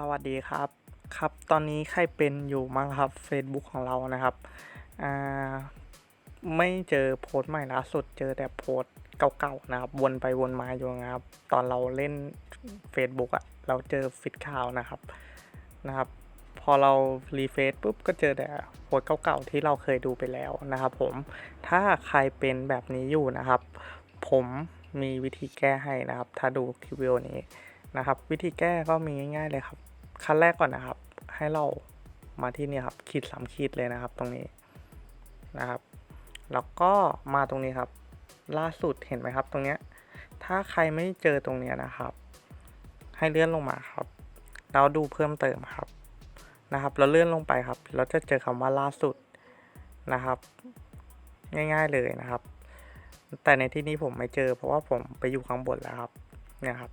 สวัสดีครับ ครับ ตอนนี้ใครเป็นอยู่มั้งครับ Facebook ของเรานะครับอ่าไม่เจอโพสต์ใหม่ล่าสุด เจอแต่โพสต์เก่าๆนะครับ วนไปวนมาอยู่นะครับ ตอนเราเล่น Facebook อะเราเจอฟิดข่าวนะครับ นะครับ พอเรารีเฟซปุ๊บก็เจอแต่โพสต์เก่าๆที่เราเคยดูไปแล้วนะครับ ผม ถ้าใครเป็นแบบนี้อยู่นะครับ ผมมีวิธีแก้ให้นะครับ ถ้าดูคลิปวิดีโอนี้ นะครับ วิธีแก้ก็มีง่าย ๆเลยครับ ขั้นแรกก่อนนะครับ ให้เรามาที่นี่ครับ ขีดสามขีดเลยนะครับ ตรงนี้นะครับ แล้วก็มาตรงนี้ครับ ล่าสุดเห็นไหมครับ ตรงเนี้ย ถ้าใครไม่เจอตรงเนี้ยนะครับ ให้เลื่อนลงมาครับ แล้วดูเพิ่มเติมครับนะครับแล้วเลื่อนลงไปครับแล้วจะเจอคำว่าล่าสุดนะครับ ง่ายๆเลยนะครับ แต่ในที่นี้ผมไม่เจอเพราะว่าผมไปอยู่ข้างบนแล้วครับ เนี่ยครับ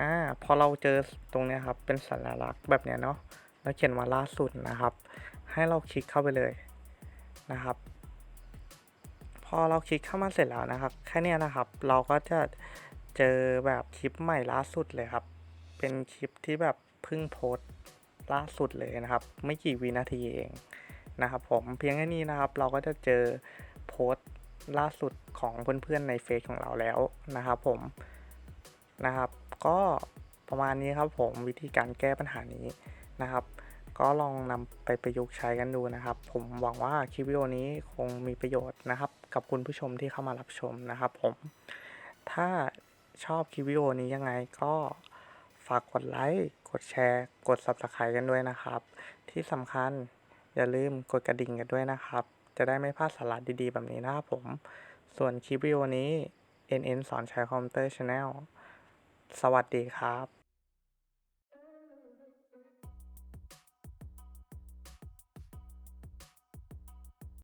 อ่าพอเราเจอตรงนี้ครับ เป็นสัญลักษณ์แบบเนี้ยเนาะแล้วเขียนว่าล่าสุดนะครับ ให้เราคลิกเข้าไปเลยนะครับ พอเราคลิกเข้ามาเสร็จแล้วนะครับ แค่นี้นะครับ เราก็จะเจอแบบคลิปใหม่ล่าสุดเลยครับ เป็นคลิปที่แบบเพิ่งโพสต์ล่าสุดเลยนะครับ ไม่กี่วินาทีเองนะครับ ผมเพียงแค่นี้นะครับ เราก็จะเจอโพสต์ล่าสุดของเพื่อนๆในเฟซของเราแล้วนะครับ ผม นะครับ ก็ประมาณนี้ครับผมวิธีการแก้ปัญหานี้นะครับ ก็ลองนำไปประยุกต์ใช้กันดูนะครับ ผมหวังว่าคลิปวิดีโอนี้คงมีประโยชน์นะครับ กับคุณผู้ชมที่เข้ามารับชมนะครับ ผม ถ้าชอบคลิปวิดีโอนี้ยังไงก็ฝากกดไลค์ กดแชร์ กด Subscribe กันด้วยนะครับ ที่สำคัญอย่าลืมกดกระดิ่งกันด้วยนะครับ จะได้ไม่พลาดสาระดีๆ แบบนี้นะครับผม ส่วนคลิปวิดีโอนี้ NN สอนใช้คอมพิวเตอร์ Channel สวัสดีครับ